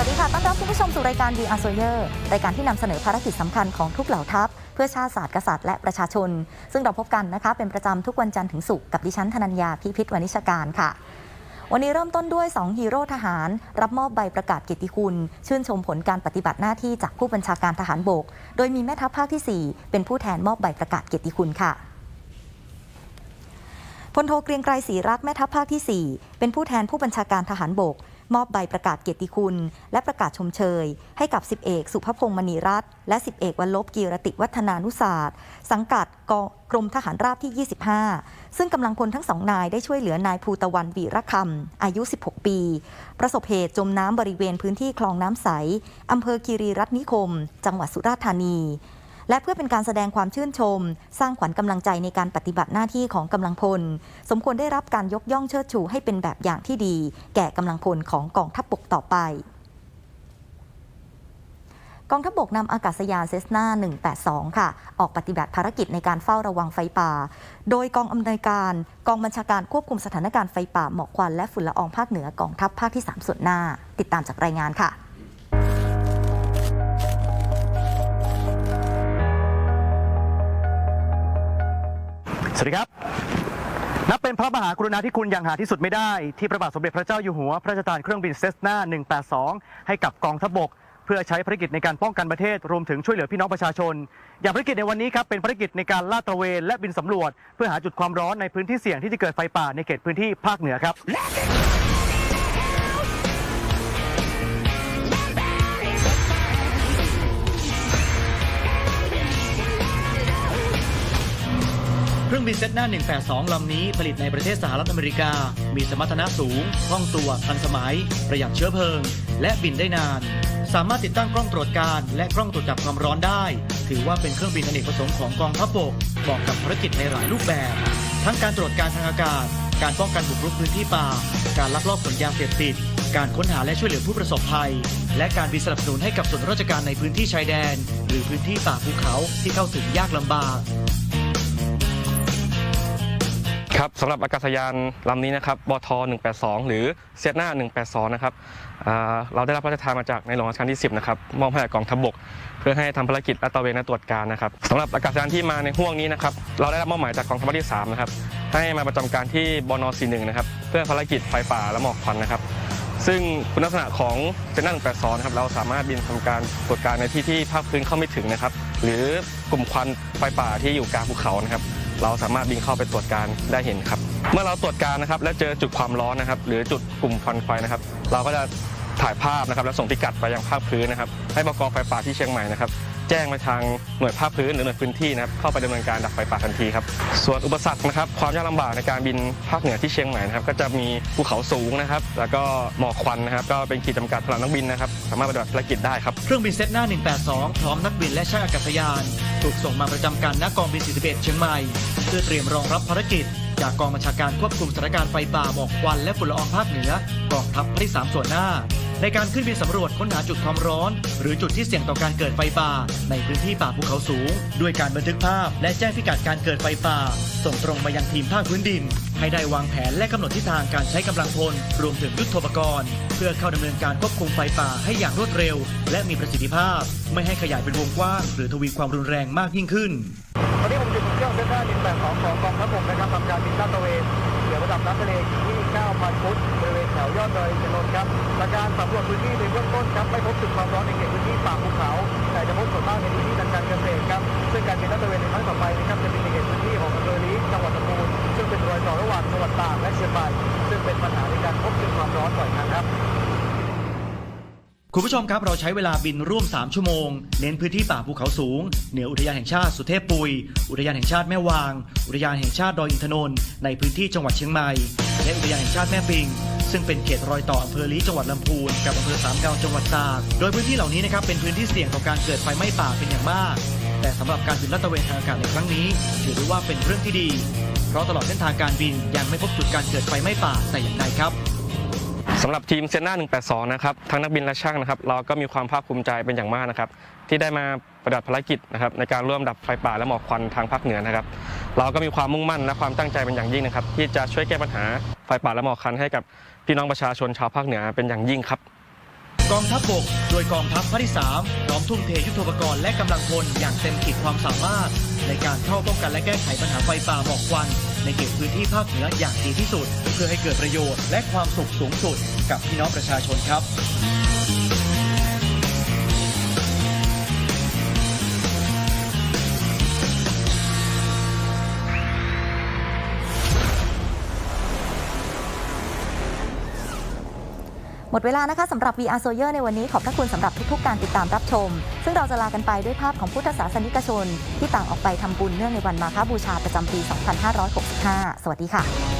วัสดีค่ะ ต้อนรับคุณผู้ชมสู่รายการ We Are Soldier รายการที่นำเสนอภารกิจสำคัญของทุกเหล่าทัพ เพื่อชาติศาสตร์กษัตริย์และประชาชน ซึ่งเราพบกันนะคะเป็นประจำทุกวันจันทร์ถึงศุกร์กับดิฉันธนัญญาพิพิธวณิชการค่ะ วันนี้เริ่มต้นด้วย 2 ฮีโร่ทหาร รับมอบใบประกาศเกียรติคุณ ชื่นชมผลการปฏิบัติหน้าที่จากผู้บัญชาการทหารบก โดยมีแม่ทัพภาคที่ 4 เป็นผู้แทนมอบใบประกาศเกียรติคุณค่ะพลโทเกรียงไกรศรีรักแม่ทัพภาคที่ 4 เป็นผู้แทนผู้บัญชาการทหารบก มอบใบประกาศเกียรติคุณ และประกาศชมเชย ให้กับ 10 เอก สุภพงษ์มณีรัตน์และ 10 เอกวันลบกีรติวัฒนานุศาสตร์ สังกัดกกรมทหารราบที่ 25 ซึ่งกำลังพลทั้งสองนายได้ช่วยเหลือนายภูตะวันวีรคำอายุ 16 ปี ประสบเหตุจมน้ำบริเวณพื้นที่คลองน้ำใสอำเภอคีรีรัตน์นิคม จังหวัดสุราษฎร์ธานี และเพื่อเป็นการแสดงความชื่นชม สร้างขวัญกำลังใจในการปฏิบัติหน้าที่ของกำลังพล สมควรได้รับการยกย่องเชิดชูให้เป็นแบบอย่างที่ดี แก่กำลังพลของกองทัพบกต่อไปกองทัพบกนำอากาศยานเซสนา182 ค่ะ ออกปฏิบัติภารกิจในการเฝ้าระวังไฟป่า โดยกองอำนวยการกองบัญชาการควบคุมสถานการณ์ไฟป่าหมอกควันและฝุ่นละอองภาคเหนือกองทัพภาคที่ 3 ส่วนหน้า ติดตามจากรายงานค่ะ สวัสดีครับนับเป็นพระมหากรุณาธิคุณอย่างหาที่สุดไม่ได้ ที่พระบาทสมเด็จพระเจ้าอยู่หัว พระราชทานเครื่องบินเซสนา 182 ให้กับกองทัพบก เพื่อใช้ภารกิจในการป้องกันประเทศรวมถึงช่วยเหลือพี่น้องประชาชน อย่างภารกิจในวันนี้ครับเป็นภารกิจในการลาดตระเวนและบินสำรวจ เพื่อหาจุดความร้อนในพื้นที่เสี่ยงที่จะเกิดไฟป่าในเขตพื้นที่ภาคเหนือครับ บินเซตหน้า 182 ลำนี้ผลิตในประเทศสหรัฐอเมริกา มีสมรรถนะสูงคล่องตัวทันสมัย ประหยัดเชื้อเพลิง และบินได้นาน สามารถติดตั้งกล้องตรวจการ และกล้องตรวจจับความร้อนได้ ถือว่าเป็นเครื่องบินอเนกประสงค์ของกองทัพบกเหมาะกับภารกิจในหลายรูปแบบ ทั้งการตรวจการทางอากาศ การป้องกันบุกรุกพื้นที่ป่า การลักลอบขนยาเสพติดการค้นหาและช่วยเหลือผู้ประสบภัย และการบินสนับสนุนให้กับส่วนราชการในพื้นที่ชายแดน หรือพื้นที่ป่าภูเขาที่เข้าถึงยากลำบาก ครับสำหรับอากาศยานลำนี้นะครับบท182 หรือเซียนา182 นะครับเราได้รับพระราชทานมาจากในหลวงรัชกาลที่ 10 นะครับ มอบให้กองทัพบก เพื่อให้ทำภารกิจและตระเวนและตรวจการนะครับสำหรับอากาศยานที่มาในห่วงนี้นะครับ เราได้รับมอบหมายจากกองทัพที่ 3 นะครับ ให้มาประจำการที่บน 41 นะครับ เพื่อภารกิจไฟป่าและหมอกควันนะครับ ซึ่งคุณลักษณะของเซนนา182 นะครับ เราสามารถบินทำการตรวจการในที่ที่ภาคพื้นเข้าไม่ถึงนะครับ หรือกลุ่มควันไฟป่าที่อยู่กลางภูเขานะครับ เราสามารถบินเข้าไปตรวจการได้เห็นครับ เมื่อเราตรวจการนะครับ และเจอจุดความร้อนนะครับ หรือจุดกลุ่มควันไฟนะครับ เราก็จะ ถ่ายภาพนะครับแล้วส่งพิกัดไปยังภาคพื้นนะครับ ให้บกไฟป่าที่เชียงใหม่นะครับแจ้งไปทางหน่วยภาคพื้นหรือหน่วยพื้นที่นะครับเข้าไปดำเนินการดับไฟป่าทันทีครับส่วนอุปสรรคนะครับความยากลำบากในการบินภาคเหนือที่เชียงใหม่นะครับก็จะมีภูเขาสูงนะครับ แล้วก็หมอกควันนะครับ ก็เป็นขีดจำกัดสำหรับนักบินนะครับ สามารถปฏิบัติภารกิจได้ครับเครื่องบินเซตหน้า 182 พร้อมนักบินและช่างอากาศยาน ถูกส่งมาประจำการณกองบิน 41 เชียงใหม่เพื่อเตรียมรองรับภารกิจจากกองบัญชาการควบคุมสถานการณ์ไฟป่าหมอกควันและฝุ่นละอองภาคเหนือกองทัพภาคที่3ส่วนหน้า ในการขึ้นบินสำรวจค้นหาจุดความร้อน หรือจุดที่เสี่ยงต่อการเกิดไฟป่า ในพื้นที่ป่าภูเขาสูง ด้วยการบันทึกภาพ และแจ้งพิกัดการเกิดไฟป่า ส่งตรงมายังทีมภาคพื้นดิน ให้ได้วางแผนและกำหนดทิศทางการใช้กำลังพล รวมถึงยุทโธปกรณ์ เพื่อเข้าดำเนินการควบคุมไฟป่าให้อย่างรวดเร็ว และมีประสิทธิภาพ ไม่ให้ขยายเป็นวงกว้างหรือทวีความรุนแรงมากยิ่งขึ้นตอนนี้ผมอยู่บนเครื่องเซนทรัล182ของกองทัพบกนะครับทำการบินลาดตระเวนเหนือระดับน้ำทะเลที่9,000ฟุตบริเว ถวยอดดอยอินนท์ครับจากการสำรวจพื้นที่ในเบื้องต้นครับไม่พบจุดความร้อนในเขตพื้นที่ป่าภูเขาแต่จะพบส่วนมากในพื้นที่ทางการเกษตรครับซึ่งการบินลาดตเวนในครั้งต่อไปนะครับจะเป็นในเขต คุณผู้ชมครับเราใช้เวลาบินร่วม 3 ชั่วโมง เน้นพื้นที่ป่าภูเขาสูง เหนืออุทยานแห่งชาติสุเทพปุย อุทยานแห่งชาติแม่วาง อุทยานแห่งชาติดอยอินทนนท์ในพื้นที่จังหวัดเชียงใหม่ และอุทยานแห่งชาติแม่ปิง ซึ่งเป็นเขตรอยต่ออำเภอลีจังหวัดลำพูนกับอำเภอสามเกาจังหวัดตาก โดยพื้นที่เหล่านี้นะครับเป็นพื้นที่เสี่ยงต่อการเกิดไฟไหม้ป่าเป็นอย่างมาก แต่สำหรับการบินลาดตระเวนทางอากาศในครั้งนี้ ถือได้ว่าเป็นเรื่องที่ดี เพราะตลอดเส้นทางการบินยังไม่พบจุดการเกิดไฟไหม้ป่าแต่อย่างใดครับ สำหรับทีมเซนนา182 นะครับ ทั้งนักบินและช่างนะครับ เราก็มีความภาคภูมิใจเป็นอย่างมากนะครับ ที่ได้มาปฏิบัติภารกิจนะครับในการร่วมดับไฟป่าและหมอกควันทางภาคเหนือนะครับ เราก็มีความมุ่งมั่นและความตั้งใจเป็นอย่างยิ่งนะครับ ที่จะช่วยแก้ปัญหาไฟป่าและหมอกควันให้กับพี่น้องประชาชนชาวภาคเหนือเป็นอย่างยิ่งครับ กองทัพบก โดยกองทัพภาคที่3พร้อมทุ่มเทยุทโธปกรณ์และกำลังพลอย่างเต็มขีดความสามารถ ในการเข้าป้องกันและแก้ไขปัญหาไฟป่าหมอกควัน ในเขตพื้นที่ภาคเหนืออย่างดีที่สุด เพื่อให้เกิดประโยชน์และความสุขสูงสุด กับพี่น้องประชาชนครับ หมดเวลานะคะสำหรับ VR s o y e r ในวันนี้ขอบพระคุณสำหรับทุกๆ การติดตามรับชม ซึ่งเราจะลากันไปด้วยภาพของพุทธศาสนิกชน ที่ต่างออกไปทำบุญเนื่องในวันมาฆบูชาประจำปี 2565 สวัสดีค่ะ